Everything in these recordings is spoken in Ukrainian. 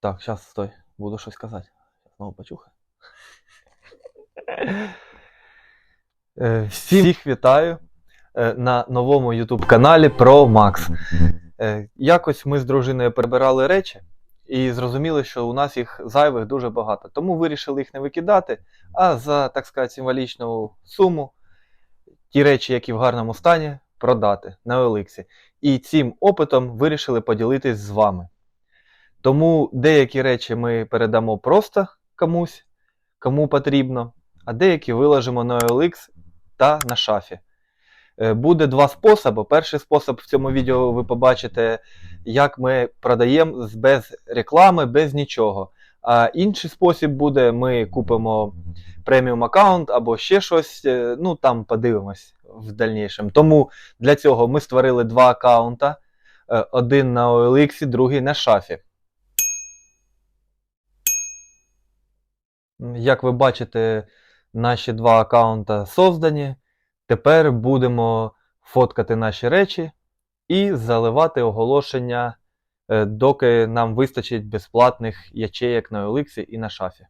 Так, зараз стой, буду щось казати. Знову почухай. Е, Всіх вітаю е, на новому YouTube каналі про Макс. Е, Якось ми з дружиною перебирали речі і зрозуміли, що у нас їх зайвих дуже багато. Тому вирішили їх не викидати, а за, так сказати, символічну суму ті речі, які в гарному стані, продати на OLX. І цим опитом вирішили поділитись з вами. Тому деякі речі ми передамо просто комусь, кому потрібно, а деякі виложимо на OLX та на шафі. Е, Буде два способи. Перший спосіб в цьому відео ви побачите, як ми продаємо без реклами, без нічого. А інший спосіб буде: ми купимо преміум аккаунт або ще щось. е, Ну там подивимось в дальнішому. Тому для цього ми створили два аккаунта: е, один на OLX, другий на шафі. Як ви бачите, наші два аккаунта создані. Тепер будемо фоткати наші речі і заливати оголошення, е, доки нам вистачить безплатних ячеєк на OLX і на шафі.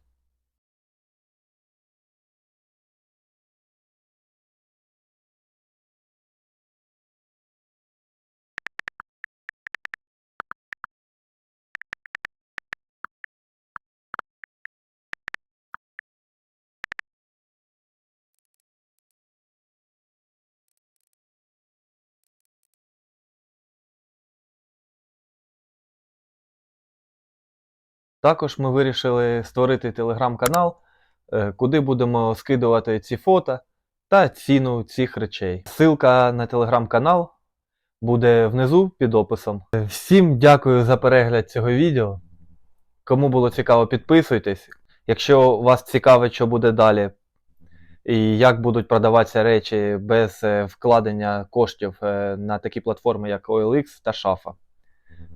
Також ми вирішили створити телеграм-канал, е, куди будемо скидувати ці фото та ціну цих речей. Ссылка на телеграм-канал буде внизу під описом. Е, Всім дякую за перегляд цього відео. Кому було цікаво, підписуйтесь. Якщо вас цікавить, що буде далі, і як будуть продаватися речі без е, вкладення коштів на такі платформи, як OLX та Шафа.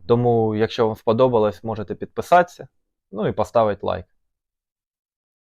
Тому, якщо вам сподобалось, можете підписатися, ну і поставити лайк.